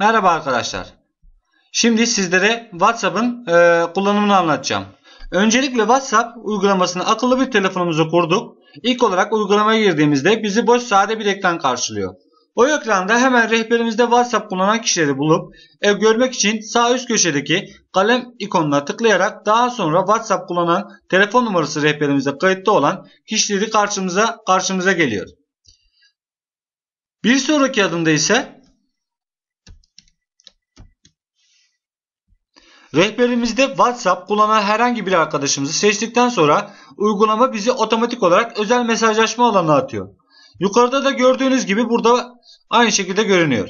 Merhaba arkadaşlar. Şimdi sizlere WhatsApp'ın e, kullanımını anlatacağım. Öncelikle WhatsApp uygulamasını akıllı bir telefonumuza kurduk. İlk olarak uygulamaya girdiğimizde bizi boş sade bir ekran karşılıyor. O ekranda hemen rehberimizde WhatsApp kullanan kişileri bulup e, görmek için sağ üst köşedeki kalem ikonuna tıklayarak daha sonra WhatsApp kullanan telefon numarası rehberimizde kayıtlı olan kişileri karşımıza karşımıza geliyor. Bir sonraki adımda ise Rehberimizde WhatsApp kullanan herhangi bir arkadaşımızı seçtikten sonra uygulama bizi otomatik olarak özel mesajlaşma alanına atıyor. Yukarıda da gördüğünüz gibi burada aynı şekilde görünüyor.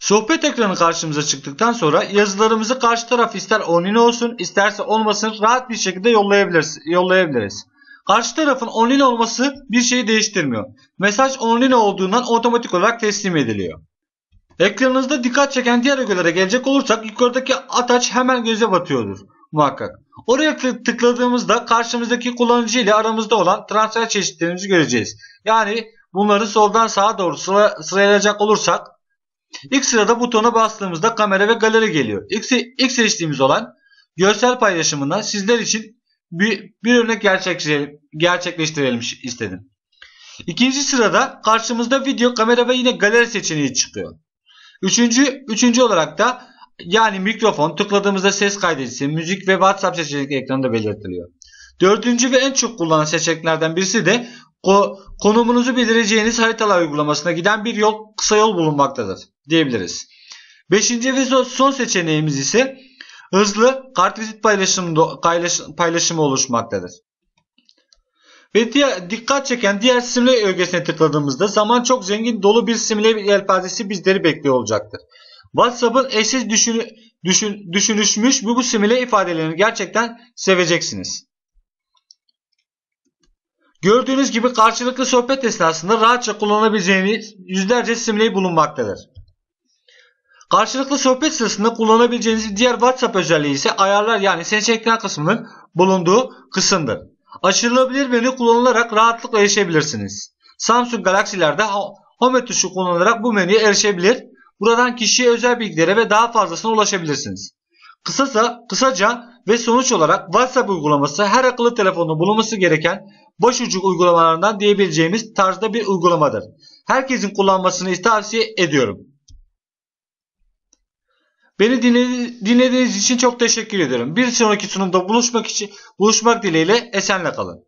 Sohbet ekranı karşımıza çıktıktan sonra yazılarımızı karşı taraf ister online olsun isterse olmasın rahat bir şekilde yollayabiliriz. yollayabiliriz. Karşı tarafın online olması bir şeyi değiştirmiyor. Mesaj online olduğundan otomatik olarak teslim ediliyor. Ekranınızda dikkat çeken diğer ögelere gelecek olursak yukarıdaki ataç hemen göze batıyordur muhakkak. Oraya tıkladığımızda karşımızdaki kullanıcı ile aramızda olan transfer çeşitlerimizi göreceğiz. Yani bunları soldan sağa doğru sıra, sıralayacak olursak ilk sırada butona bastığımızda kamera ve galeri geliyor. İlk, ilk seçtiğimiz olan görsel paylaşımından sizler için bir, bir örnek gerçekleştirelim istedim. İkinci sırada karşımızda video, kamera ve yine galeri seçeneği çıkıyor. Üçüncü, üçüncü olarak da yani mikrofon tıkladığımızda ses kaydedicisi, müzik ve WhatsApp seçenekleri ekranında belirtiliyor. Dördüncü ve en çok kullanılan seçeneklerden birisi de konumunuzu bildireceğiniz haritalar uygulamasına giden bir yol, kısa yol bulunmaktadır diyebiliriz. Beşinci ve son seçeneğimiz ise hızlı kartvizit paylaşımı, paylaşımı oluşmaktadır. Ve diğer, dikkat çeken diğer simle ögesine tıkladığımızda zaman çok zengin dolu bir simle yelpazesi bizleri bekliyor olacaktır. WhatsApp'ın eşsiz düşün, düşün, düşünüşmüş bu, bu simile ifadelerini gerçekten seveceksiniz. Gördüğünüz gibi karşılıklı sohbet esnasında rahatça kullanabileceğiniz yüzlerce simleyi bulunmaktadır. Karşılıklı sohbet sırasında kullanabileceğiniz diğer WhatsApp özelliği ise ayarlar yani seçenekler kısmının bulunduğu kısımdır. Aşırılabilir menü kullanılarak rahatlıkla erişebilirsiniz. Samsung Galaxy'lerde Home tuşu kullanılarak bu menüye erişebilir. Buradan kişiye özel bilgilere ve daha fazlasına ulaşabilirsiniz. Kısaca, kısaca ve sonuç olarak WhatsApp uygulaması her akıllı telefonda bulunması gereken başucu uygulamalarından diyebileceğimiz tarzda bir uygulamadır. Herkesin kullanmasını tavsiye ediyorum. Beni dinlediğiniz için çok teşekkür ederim. Bir sonraki sunumda buluşmak için buluşmak dileğiyle esenle kalın.